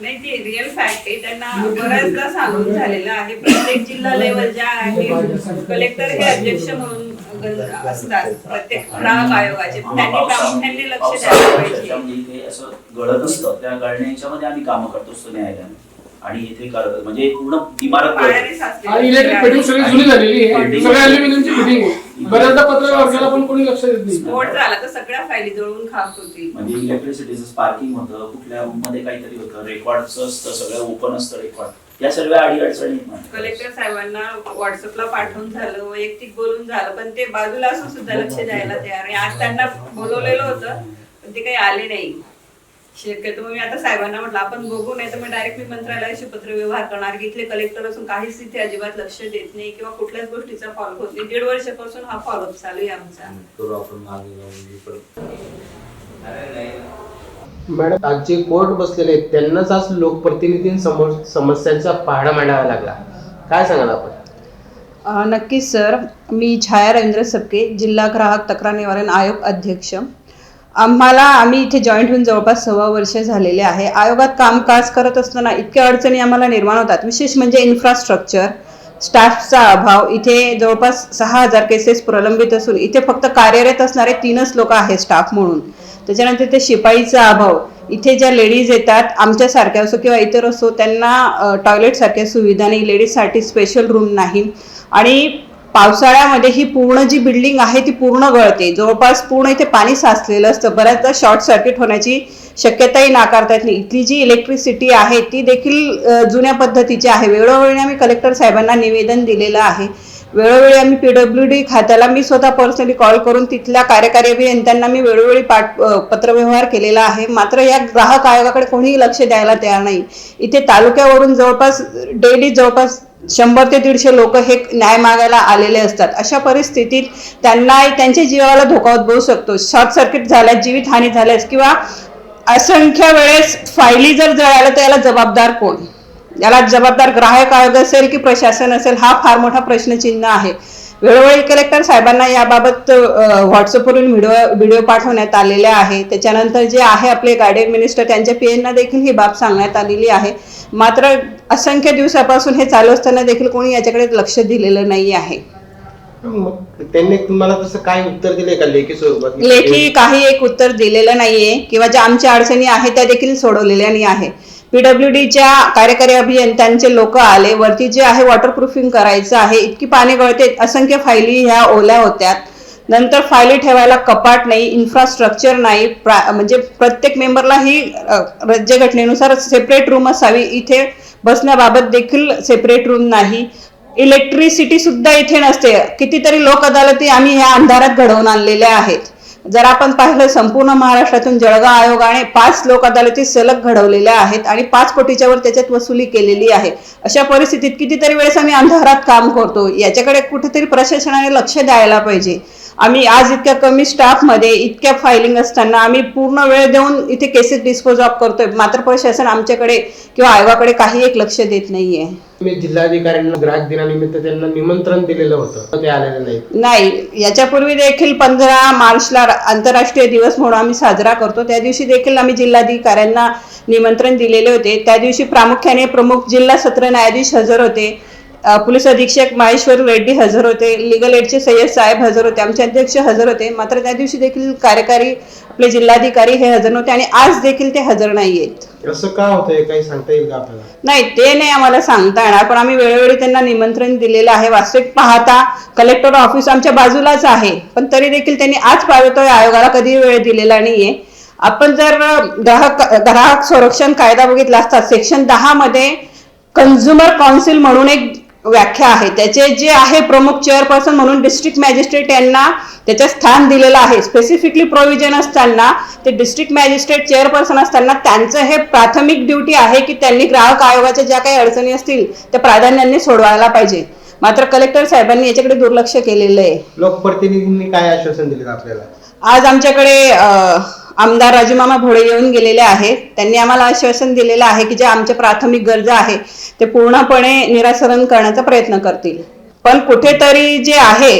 नाही ते real fact आहे. त्यांना बऱ्याचदा सांगून झालेलं आहे. प्रत्येक जिल्हा लेवल ज्या आहे कलेक्टर हे अध्यक्ष म्हणून असतात. प्रत्येक ग्राहक आयोगाचे. त्यांनी प्रामुख्याने लक्ष द्यायला पाहिजे. असं गळत असतं. त्या गळण्याच्यामध्ये आम्ही कामं करतो असतो न्यायालयाने. आणि इथे म्हणजे पूर्ण इमारत इलेक्ट्रिक फिटिंग सगळी जुनी झालेली आहे. सगळ्या अल्युमिनियमची फिटिंग आहे. बऱ्याचदा पत्र पण कोणी लक्ष देत नाही. स्फोट झाला तर सगळ्या फायली जळून खाक होतील म्हणजे इलेक्ट्रिसिटीचं स्पार्किंग होतं कुठल्या रूममध्ये काहीतरी होतं रेकॉर्डचं असतं सगळं ओपन असतं रेकॉर्ड. या सर्व अडी अडचणी कलेक्टर साहेबांना व्हॉट्सअपला पाठवून झालं वैयक्तिक बोलून झालं पण ते बाजूला असून सुद्धा लक्ष द्यायला तयार आहे. आज त्यांना बोलवलेलं होतं पण ते काही आले नाही. शक्यतो मी आता साहेबांना म्हटलं आपण बघू नाही तर मग डायरेक्ट मी मंत्रालयाशी पत्र व्यवहार करणार की इथले कलेक्टर असून काहीच तिथे अजिबात लक्ष देत नाही किंवा कुठल्याच गोष्टीचा फॉलोअप होत नाही. दीड वर्षापासून हा फॉलोअप चालू आहे आमचा. करू आपण मागे जाऊन मॅडम आज जे कोर्ट बसलेले आहेत त्यांनाच आज लोकप्रतिनिधींसमोर समस्यांचा पहाडा मांडावा लागला. काय सांगाल आपण? नक्कीच सर. मी छाया रवींद्र सबके जिल्हा ग्राहक तक्रार निवारण आयोग अध्यक्ष. आम्हाला आम्ही इथे जॉईंट होऊन जवळपास सव्वा वर्ष झालेले आहे. आयोगात कामकाज करत असताना इतक्या अडचणी आम्हाला निर्माण होतात. विशेष म्हणजे इन्फ्रास्ट्रक्चर स्टाफचा अभाव. इथे जवळपास सहा हजार केसेस प्रलंबित असून इथे फक्त कार्यरत असणारे तीनच लोक आहेत स्टाफ म्हणून. त्याच्यानंतर ते शिपाईचा अभाव. इथे ज्या लेडीज येतात आमच्यासारख्या असो किंवा इतर असो त्यांना टॉयलेटसारख्या सुविधा नाही. लेडीजसाठी स्पेशल रूम नाही. आणि पावसाळ्यामध्ये ही पूर्ण जी बिल्डिंग आहे ती पूर्ण गळते. जवळपास पूर्ण इथे पाणी साचलेलं असतं. बऱ्याचदा शॉर्ट सर्किट होण्याची शक्यताही नाकारता येत नाही इथली जी इलेक्ट्रिसिटी आहे ती देखील जुन्या पद्धतीची आहे. वेळोवेळी आम्ही कलेक्टर साहेबांना निवेदन दिलेलं आहे. वेळोवेळी आम्ही पीडब्ल्यू डी खात्याला मी स्वतः पर्सनली कॉल करून तिथल्या कार्यकारी अभियंत्यांना मी वेळोवेळी पाठ पत्रव्यवहार केलेला आहे. मात्र या ग्राहक आयोगाकडे कोणीही लक्ष द्यायला तयार नाही. इथे तालुक्यावरून जवळपास डेली जवळपास शंभर ते दीडशे लोक हे न्याय मागायला आलेले असतात. अशा परिस्थितीत त्यांना त्यांच्या जीवाला धोका उद्भवू शकतो. शॉर्ट सर्किट झाल्यास जीवितहानी झाल्यास किंवा असंख्य वेळेस फायली जर जळाल्या तर याला जबाबदार कोण? याला जबाबदार ग्राहक आयोग असेल की प्रशासन असेल? हा फार मोठा प्रश्नचिन्ह आहे. वेळोवेळी कलेक्टर साहेबांना याबाबत व्हॉट्सअपवरून व्हिडिओ व्हिडिओ पाठवण्यात आलेले आहे. त्याच्यानंतर जे आहे आपले गार्डियन मिनिस्टर त्यांच्या पी एनना देखील ही बाब सांगण्यात आलेली आहे. मात्र असंख्य दिवसापासून हे चालू असताना देखील कोणी याच्याकडे लक्ष दिलेलं नाही आहे. मग त्यांनी तुम्हाला तसं काय उत्तर दिले का लेखी स्वरूपात? लेखी काही एक उत्तर दिलेलं नाहीये किंवा ज्या आमच्या अडचणी आहेत त्या देखील सोडवलेल्या नाही आहे. पीडब्ल्यू डीच्या कार्यकारी अभियंत्यांचे लोक आले वरती जे आहे वॉटरप्रूफिंग करायचं आहे इतकी पाणी गळते असंख्य फायली ह्या ओल्या होत्या नंतर फायली ठेवायला कपाट नाही इन्फ्रास्ट्रक्चर नाही म्हणजे प्रत्येक मेंबरला ही राज्यघटनेनुसार सेपरेट रूम असावी इथे बसण्याबाबत देखील सेपरेट रूम नाही. इलेक्ट्रिसिटी सुद्धा इथे नसते. कितीतरी लोक अदालती आम्ही ह्या अंधारात घडवून आणलेल्या आहेत. जर आपण पाहिलं संपूर्ण महाराष्ट्रातून जळगाव आयोगाने पाच लोक अदालती सलग घडवलेल्या आहेत आणि पाच कोटीच्या वर त्याच्यात वसुली केलेली आहे. अशा परिस्थितीत कितीतरी वेळेस आम्ही अंधारात काम करतो. याच्याकडे कुठेतरी प्रशासनाने लक्ष द्यायला पाहिजे. आम्ही आज इतक्या कमी स्टाफमध्ये इतक्या फायलिंग असताना आम्ही पूर्ण वेळ देऊन इथे केसेस डिस्पोज ऑफ करतोय. मात्र प्रशासन आमच्याकडे किंवा आयोगाकडे काही एक लक्ष देत नाहीये. मी जिल्हाधिकाऱ्यांना ग्राहक दिनानिमित्त त्यांना निमंत्रण दिलेलं होतं ते आलेले नाही. नाही याच्यापूर्वी देखील पंधरा मार्चला आंतरराष्ट्रीय दिवस म्हणून आम्ही साजरा करतो. त्या दिवशी देखील आम्ही जिल्हाधिकाऱ्यांना निमंत्रण दिलेले होते. त्या दिवशी प्रामुख्याने प्रमुख जिल्हा सत्र न्यायाधीश हजर होते. पोलीस अधीक्षक माहेश्वर रेड्डी हजर होते. लिगल एडचे सय्यद साहेब हजर होते. आमचे अध्यक्ष हजर होते. मात्र त्या दिवशी देखील कार्यकारी आपले जिल्हाधिकारी हे हजर नव्हते आणि आज देखील ते हजर नाही आहेत असं का होतंय? काही सांगता येईल का आपल्याला? नाही ते नाही आम्हाला सांगता येणार. पण आम्ही वेळोवेळी त्यांना निमंत्रण दिलेलं आहे. वास्तविक पाहता कलेक्टर ऑफिस आमच्या बाजूलाच आहे. पण तरी देखील त्यांनी आज पावतोय. आयोगाला कधी वेळ दिलेला नाहीये. आपण जर ग्राहक ग्राहक संरक्षण कायदा बघितला असता सेक्शन दहा मध्ये कन्झ्युमर काउन्सिल म्हणून एक व्याख्या आहे. त्याचे जे आहे प्रमुख चेअरपर्सन म्हणून डिस्ट्रिक्ट मॅजिस्ट्रेट यांना त्याचे स्थान दिलेलं आहे. स्पेसिफिकली प्रोव्हिजन असताना ते डिस्ट्रिक्ट मॅजिस्ट्रेट चेअरपर्सन असताना त्यांचं हे प्राथमिक ड्युटी आहे की त्यांनी ग्राहक आयोगाच्या ज्या काही अडचणी असतील त्या प्राधान्याने सोडवायला पाहिजे. मात्र कलेक्टर साहेबांनी याच्याकडे दुर्लक्ष केलेलं आहे. लोकप्रतिनिधींनी काय आश्वासन दिले आपल्याला? आज आमच्याकडे आमदार राजूमामा भोळे येऊन गेलेले आहेत. त्यांनी आम्हाला आश्वासन दिलेलं आहे की ज्या आमच्या प्राथमिक गरजा आहे ते पूर्णपणे निरासरण करण्याचा प्रयत्न करतील. पण कुठेतरी जे आहे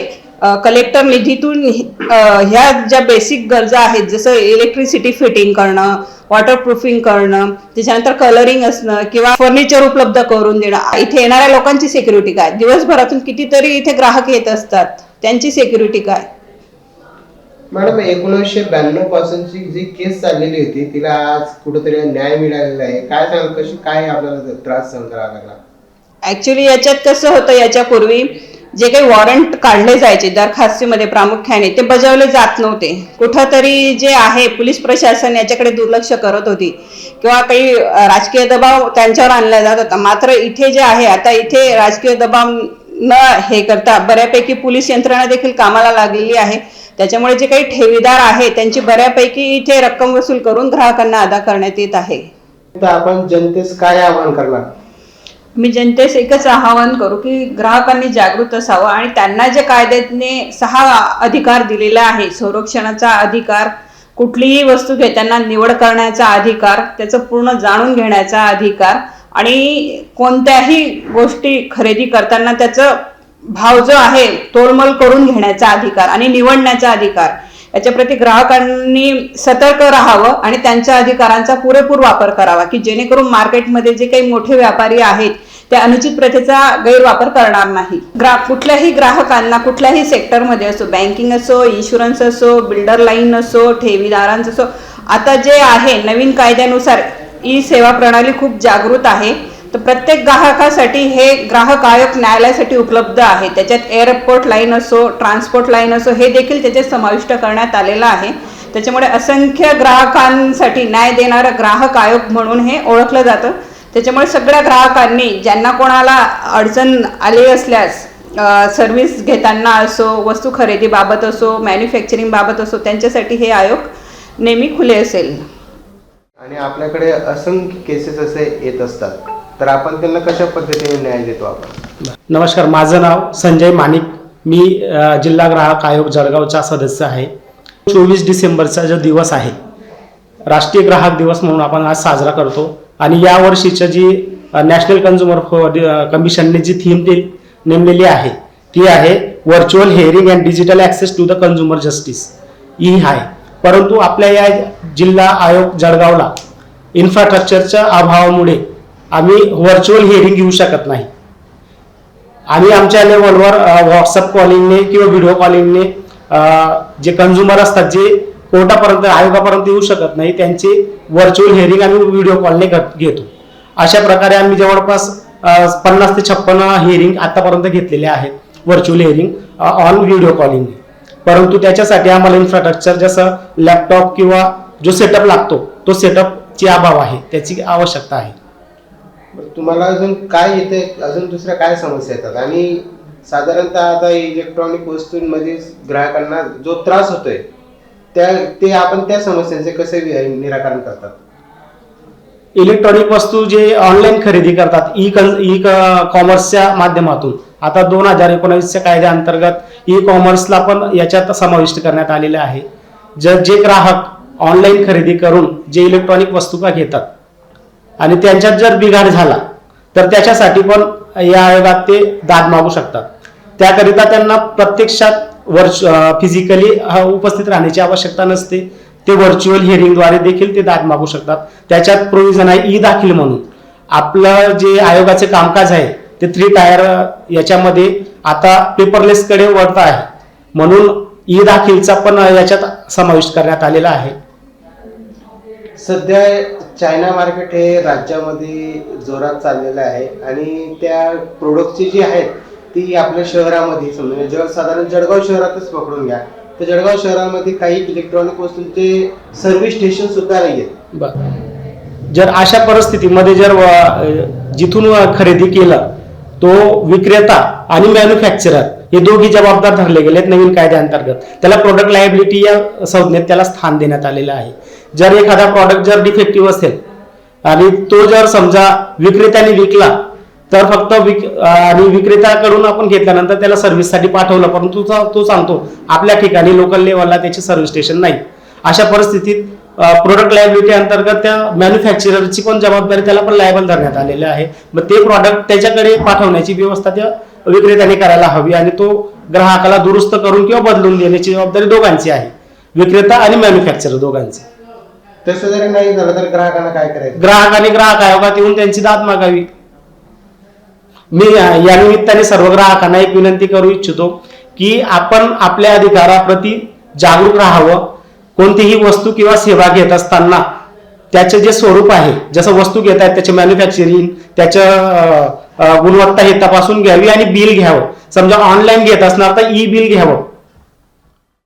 कलेक्टर निधीतून ह्या ज्या बेसिक गरजा आहेत जसं इलेक्ट्रिसिटी फिटिंग करणं वॉटर प्रूफिंग करणं त्याच्यानंतर कलरिंग असणं किंवा फर्निचर उपलब्ध करून देणं इथे येणाऱ्या लोकांची सिक्युरिटी काय? दिवसभरातून कितीतरी इथे ग्राहक येत असतात त्यांची सिक्युरिटी काय? मॅडम एकोणीसशे ब्याण्णव पासूनची जी केस चाललेली होती तिला आज कुठेतरी न्याय मिळालेला आहे. काय सांगाल कशी काय आपल्याला त्रास सहन करावा लागला? ऍक्च्युली याच्यात कसं होतं याच्यापूर्वी जे काही वॉरंट काढले जायचे दरखास्तीमध्ये प्रामुख्याने ते बजावले जात नव्हते. कुठंतरी जे आहे पोलीस प्रशासन याच्याकडे दुर्लक्ष करत होती. किंवा काही राजकीय दबाव त्यांच्यावर आणला जात होता. मात्र इथे जे आहे आता इथे राजकीय दबाव न हे करता बऱ्यापैकी पोलीस यंत्रणा देखील कामाला लागलेली आहे. त्याच्यामुळे जे काही ठेवीदार आहे त्यांची बऱ्यापैकी इथे रक्कम वसूल करून ग्राहकांना अदा करण्यात येत आहे. तर आपण जनतेस काय आवाहन करणार? मी जनतेस एकच आवाहन करू की ग्राहकांनी जागृत असावं आणि त्यांना जे कायद्याने सहा अधिकार दिलेला आहे संरक्षणाचा अधिकार कुठलीही वस्तू घेताना निवड करण्याचा अधिकार त्याचं पूर्ण जाणून घेण्याचा अधिकार आणि कोणत्याही गोष्टी खरेदी करताना त्याचं भाव जो आहे तोलमोल करून घेण्याचा अधिकार आणि निवडण्याचा अधिकार याच्याप्रती ग्राहकांनी सतर्क राहावं आणि त्यांच्या अधिकारांचा पुरेपूर वापर करावा की जेणेकरून मार्केटमध्ये जे काही मोठे व्यापारी आहेत ते अनुचित प्रथेचा गैरवापर करणार नाही. ग्रा कुठल्याही ग्राहकांना कुठल्याही सेक्टरमध्ये असो बँकिंग असो इन्शुरन्स असो बिल्डर लाईन असो ठेवीदारांचं असो आता जे आहे नवीन कायद्यानुसार ई सेवा प्रणाली खूप जागृत आहे. तर प्रत्येक ग्राहकासाठी हे ग्राहक आयोग न्यायालयासाठी उपलब्ध आहे. त्याच्यात एअरपोर्ट लाईन असो ट्रान्सपोर्ट लाईन असो हे देखील त्याच्यात समाविष्ट करण्यात आलेलं आहे. त्याच्यामुळे असंख्य ग्राहकांसाठी न्याय देणारं ग्राहक आयोग म्हणून हे ओळखलं जातं. त्याच्यामुळे सगळ्या ग्राहकांनी ज्यांना कोणाला अडचण आली असल्यास सर्व्हिस घेताना असो वस्तू खरेदीबाबत असो मॅन्युफॅक्चरिंग बाबत असो त्यांच्यासाठी हे आयोग नेहमी खुले असेल. आणि आपल्याकडे असंख्य केसेस असे येत असतात. तर आपण त्यांना कशा पद्धतीने न्याय देतो आपण? नमस्कार माझं नाव संजय माणिक. मी अ, जिल्हा ग्राहक आयोग जळगावचा सदस्य आहे. चोवीस डिसेंबरचा जो दिवस आहे राष्ट्रीय ग्राहक दिवस म्हणून आपण आज साजरा करतो. आणि या वर्षीच्या जी नॅशनल कन्झ्युमर कमिशनने जी थीम ती नेमलेली आहे ती आहे virtual hearing and digital access to the consumer justice. ही आहे. परंतु आपल्या या जिल्हा आयोग जळगावला इन्फ्रास्ट्रक्चरच्या अभावामुळे आम्ही व्हर्च्युअल हिअरिंग घेऊ शकत नाही. आम्ही आमच्या लेवलवर व्हॉट्सअप कॉलिंगने किंवा व्हिडिओ कॉलिंगने जे कन्झ्युमर असतात जे कोर्टापर्यंत आयोगापर्यंत येऊ शकत नाही त्यांचे व्हर्च्युअल हिअरिंग आम्ही व्हिडिओ कॉलने घेतो. अशा प्रकारे आम्ही जवळपास पन्नास ते छप्पन्न हिअरिंग आतापर्यंत घेतलेले आहेत virtual hearing on video calling परंतु त्याच्यासाठी आम्हाला इन्फ्रास्ट्रक्चर जसं लॅपटॉप किंवा जो सेटअप लागतो तो सेटअपची अभाव आहे त्याची आवश्यकता आहे. बरं, तुम्हाला अजून काय येते अजून दुसऱ्या काय समस्या येतात? आणि साधारणतः आता इलेक्ट्रॉनिक वस्तूंमध्ये ग्राहकांना जो त्रास होतोय त्या ते आपण त्या समस्यांचे कसे वि- निराकरण करतात? इलेक्ट्रॉनिक वस्तू जे ऑनलाईन खरेदी करतात ई कन ई कॉमर्सच्या माध्यमातून. आता दोन हजार एकोणावीसच्या कायद्याअंतर्गत ई कॉमर्सला पण याच्यात समाविष्ट करण्यात आलेले आहे. जर जे ग्राहक ऑनलाईन खरेदी करून जे इलेक्ट्रॉनिक वस्तू का घेतात आणि त्यांच्यात जर बिघाड झाला तर त्याच्यासाठी पण या आयोगात ते दाद मागू शकतात. त्याकरिता त्यांना प्रत्यक्षात वर्च फिजिकली उपस्थित राहण्याची आवश्यकता नसते. ते व्हर्च्युअल हिअरिंगद्वारे देखील ते दाद मागू शकतात. त्याच्यात प्रोव्हिजन आहे ई दाखील म्हणून. आपलं जे आयोगाचे कामकाज आहे ते थ्री टायर याच्यामध्ये आता पेपरलेसकडे वळत आहे. म्हणून ई दाखीलचा पण याच्यात समाविष्ट करण्यात आलेला आहे. सध्या चायना मार्केट हे राज्यामध्ये जोरात चाललेलं आहे आणि त्या प्रोडक्टची जी आहेत ती आपल्या शहरामध्ये समजा म्हणजे जळ साधारण जळगाव शहरातच पकडून घ्या तर जळगाव शहरामध्ये काही इलेक्ट्रॉनिक वस्तूंचे सर्व्हिस स्टेशन सुद्धा नाही आहेत जर अशा परिस्थितीमध्ये जर जिथून खरेदी केलं तो विक्रेता आणि मॅन्युफॅक्चरर हे दोघी जबाबदार धरले गेलेत नवीन कायद्याअंतर्गत. त्याला प्रोडक्ट लायबिलिटी या संज्ञेत त्याला स्थान देण्यात आलेलं आहे. जर एखादा प्रॉडक्ट जर डिफेक्टिव्ह असेल आणि तो जर समजा विक्रेत्याने विकला तर फक्त विक आणि विक्रेत्याकडून आपण घेतल्यानंतर त्याला सर्व्हिससाठी पाठवलं परंतु तो सांगतो आपल्या ठिकाणी लोकल लेवलला त्याची सर्व्हिस स्टेशन नाही. अशा परिस्थितीत प्रोडक्ट लायबिलिटी अंतर्गत त्या मॅन्युफॅक्चररची पण जबाबदारी त्याला पण लायबल धरण्यात आलेली आहे. मग ते प्रॉडक्ट त्याच्याकडे पाठवण्याची व्यवस्था त्या विक्रेत्याने करायला हवी आणि तो ग्राहकाला दुरुस्त करून किंवा बदलून देण्याची जबाबदारी दोघांची आहे. विक्रेता आणि मॅन्युफॅक्चरर दोघांची. तसं जरी नाही झालं तर ग्राहकांना काय करायचं? ग्राहकांनी ग्राहक आयोगात येऊन त्यांची दाद मागावी. मी या निमित्ताने सर्व ग्राहकांना एक विनंती करू इच्छितो की आपण आपल्या अधिकाराप्रती जागरूक राहावं. कोणतीही वस्तू किंवा सेवा घेत असताना त्याचे जे स्वरूप आहे जसं वस्तू घेत आहेत त्याचे मॅन्युफॅक्चरिंग अं, गुणवत्ता हे तपासून घ्यावी आणि बिल घ्यावं. समजा ऑनलाईन घेत असणार तर ई बिल घ्यावं.